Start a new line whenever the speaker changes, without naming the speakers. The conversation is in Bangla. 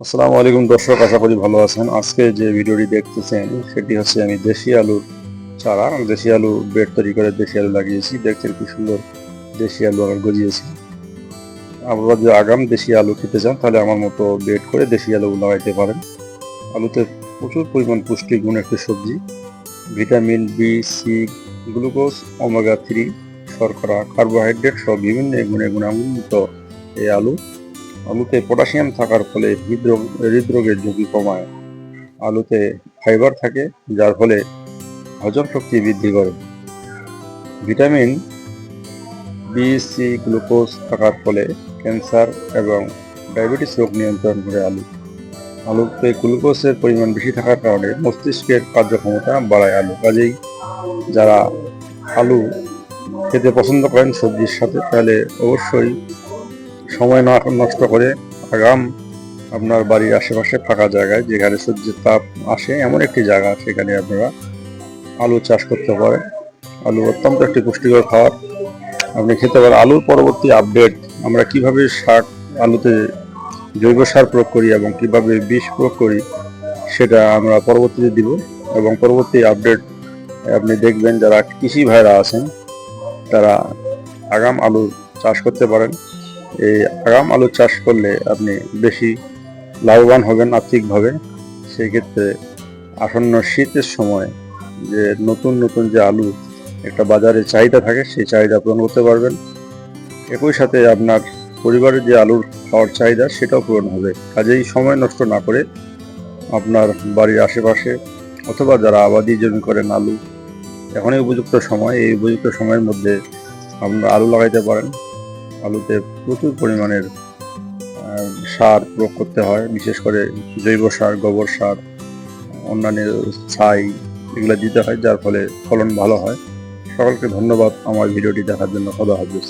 আসসালামু আলাইকুম দর্শক, আশা করি ভালো আছেন। আজকে যে ভিডিওটি দেখতেছেন, সেটি হচ্ছে আমি দেশি আলুর চারা, দেশি আলু বেড তৈরি করে দেশি আলু লাগিয়েছি। দেখছেন কি সুন্দর দেশি আলু আমি গজিয়েছি। আপনারা যদি আগাম দেশি আলু খেতে চান, তাহলে আমার মতো বেড করে দেশি আলু লাগাইতে পারেন। আলুতে প্রচুর পরিমাণ পুষ্টিগুণ একটি সবজি, vitamin B C glucose, omega three, শর্করা, কার্বোহাইড্রেট সহ বিভিন্ন গুণে গুণান্বিত এই আলু। আলুতে পটাশিয়াম থাকার ফলে হৃদরোগ, হৃদরোগের ঝুঁকি কমায়। আলুতে ফাইবার থাকে, যার ফলে হজম শক্তি বৃদ্ধি করে। ভিটামিন বি, সি, গ্লুকোজ থাকার ফলে ক্যান্সার এবং ডায়াবেটিস রোগ নিয়ন্ত্রণ করে আলু। আলুতে গ্লুকোজের পরিমাণ বেশি থাকার কারণে মস্তিষ্কের কার্যক্ষমতা বাড়ায় আলু। কাজেই যারা আলু খেতে পছন্দ করেন সবজির সাথে, তাহলে অবশ্যই সময় না নষ্ট করে আগাম আপনার বাড়ির আশেপাশে ফাঁকা জায়গায় যেখানে সূর্যের তাপ আসে, এমন একটি জায়গা সেখানে আপনারা আলু চাষ করতে পারেন। আলু অত্যন্ত একটি পুষ্টিকর খাবার। আপনি খেতে পারেন। আলুর পরবর্তী আপডেট, আমরা কীভাবে শাক আলুতে জৈব সার প্রয়োগ করি এবং কীভাবে বিষ প্রয়োগ করি, সেটা আমরা পরবর্তীতে দিব। এবং পরবর্তী আপডেট, আপনি দেখবেন যারা কৃষি ভাইরা আছেন, তারা আগাম আলু চাষ করতে পারেন। এই আগাম আলু চাষ করলে আপনি বেশি লাভবান হবেন আর্থিকভাবে। সেই ক্ষেত্রে আসন্ন শীতের সময় যে নতুন নতুন যে আলু একটা বাজারে চাহিদা থাকে, সেই চাহিদা পূরণ করতে পারবেন। একই সাথে আপনার পরিবারের যে আলুর খাওয়ার চাহিদা, সেটাও পূরণ হবে। কাজেই সময় নষ্ট না করে আপনার বাড়ির আশেপাশে অথবা যারা আবাদি জমি করেন আলু, এখনই উপযুক্ত সময়, এই উপযুক্ত সময়ের মধ্যে আপনারা আলু লাগাইতে পারেন। আলুতে প্রচুর পরিমাণের সার প্রয়োগ করতে হয়, বিশেষ করে জৈব সার, গোবর সার, অন্যান্য ছাই এগুলো দিতে হয়, যার ফলে ফলন ভালো হয়। সকলকে ধন্যবাদ আমার ভিডিওটি দেখার জন্য। খোদা হাফিজ।